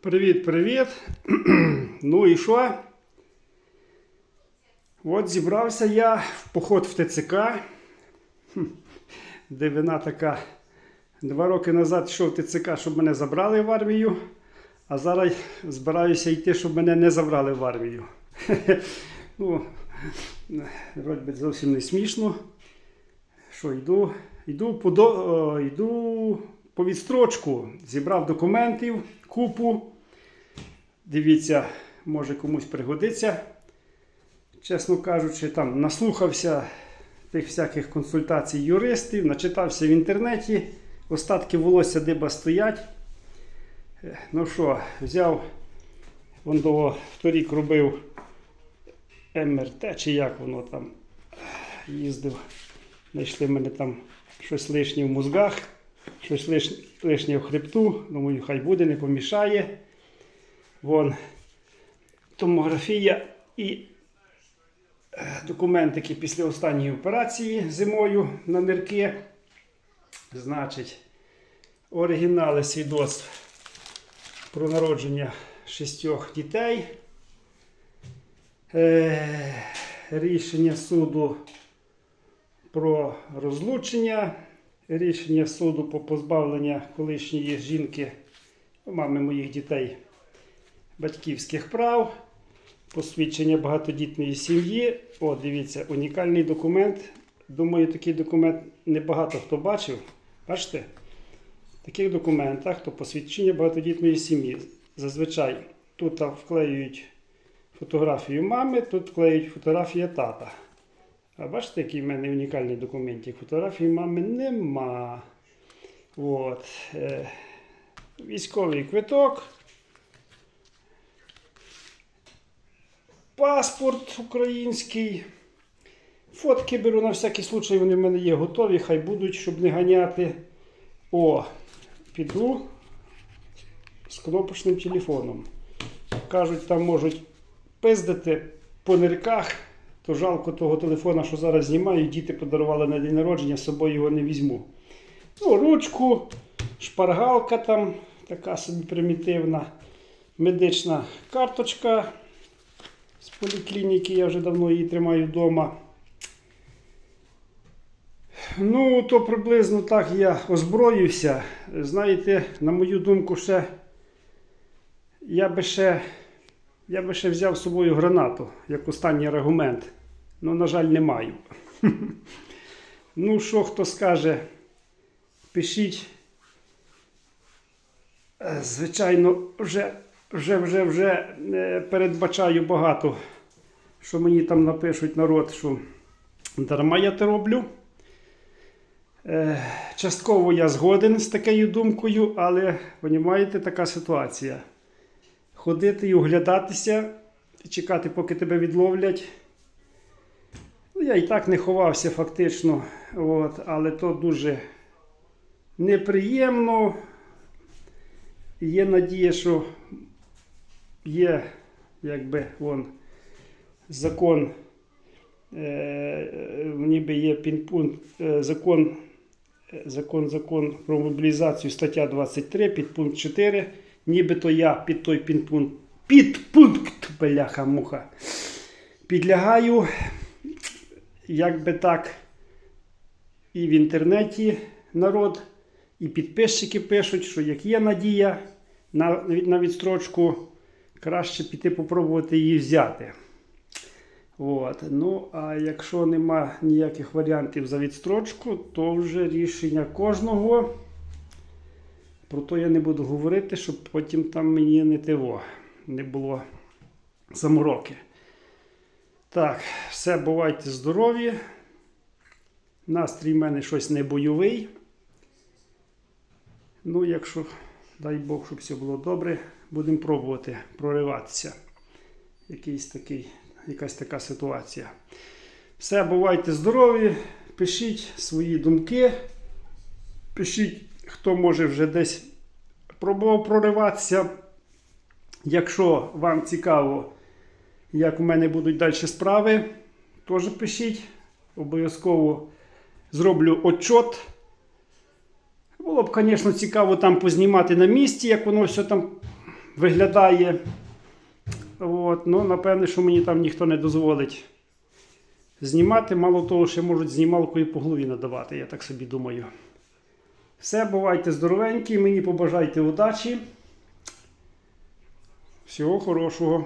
Привіт, привіт. ну і що? От зібрався я в поход в ТЦК. Дивина така. Два роки назад йшов в ТЦК, щоб мене забрали в армію, а зараз збираюся йти, щоб мене не забрали в армію. ну, вроді би зовсім не смішно. Що йду? Йду по, до... о, йду по відстрочку. Зібрав документів, купу. Дивіться, може комусь пригодиться. Чесно кажучи, там наслухався тих всяких консультацій юристів, начитався в інтернеті, остатки волосся диба стоять. Е, Ну що, взяв, вон того вторік робив МРТ, чи як воно там їздив. Знайшли в мене там щось лишнє в мозгах, щось лиш- лишнє в хребту. Думаю, хай буде, не помішає. Вон томографія і е, документики після останньої операції зимою на нирки. Значить, оригінали свідоцтв про народження шістьох дітей. Е, рішення суду про розлучення, рішення суду по позбавлення колишньої жінки, мами моїх дітей, батьківських прав, посвідчення багатодітної сім'ї. О, дивіться, унікальний документ. Думаю, такий документ небагато хто бачив. Бачите? В таких документах то посвідчення багатодітної сім'ї. Зазвичай тут вклеюють фотографію мами, тут вклеюють фотографію тата. А бачите, який в мене унікальний документик? Фотографії мами нема. От. Е, військовий квиток. Паспорт український. Фотки беру на всякий случай, вони в мене є готові, хай будуть, щоб не ганяти. О, піду з кнопочним телефоном. Кажуть, там можуть пиздити по нирках. То жалко того телефона, що зараз знімаю, діти подарували на день народження, з собою його не візьму. Ну, ручку, шпаргалка там, така собі примітивна, медична карточка з поліклініки, я вже давно її тримаю вдома. Ну, то приблизно так я озброївся. Знаєте, на мою думку, ще я би ще, я би ще взяв з собою гранату, як останній аргумент. Ну, на жаль, не маю. ну, що хто скаже, пишіть. Е, Звичайно, вже, вже, вже, вже е, передбачаю багато, що мені там напишуть народ, що дарма я те роблю. Е, Частково я згоден з такою думкою, але, розумієте, така ситуація. Ходити і оглядатися, чекати, поки тебе відловлять. Ну, я і так не ховався фактично, от, але то дуже неприємно. Є надія, що є, якби вон, закон, е, ніби є підпункт, е, закон, е, закон, закон про мобілізацію, стаття 23, підпункт 4. Нібито я під той підпункт, підпункт, бляха-муха, підлягаю як би так, і в інтернеті народ, і підписчики пишуть, що як є надія на, на відстрочку, краще піти попробувати її взяти. От. Ну, а якщо нема ніяких варіантів за відстрочку, то вже рішення кожного. Про то я не буду говорити, щоб потім там мені не тиво, не було замороки. Так, все, бувайте здорові. Настрій в мене щось не бойовий. Ну, якщо, дай Бог, щоб все було добре, будемо пробувати прориватися. Якийсь такий, якась така ситуація. Все, бувайте здорові, пишіть свої думки. Пишіть, хто може вже десь пробував прориватися. Якщо вам цікаво, як у мене будуть далі справи, теж пишіть. Обов'язково зроблю отчот. Було б, звісно, цікаво там познімати на місці, як воно все там виглядає. От, ну, напевне, що мені там ніхто не дозволить знімати. Мало того, ще можуть знімалкою по голові надавати, я так собі думаю. Все, бувайте здоровенькі, мені побажайте удачі. Всього хорошого.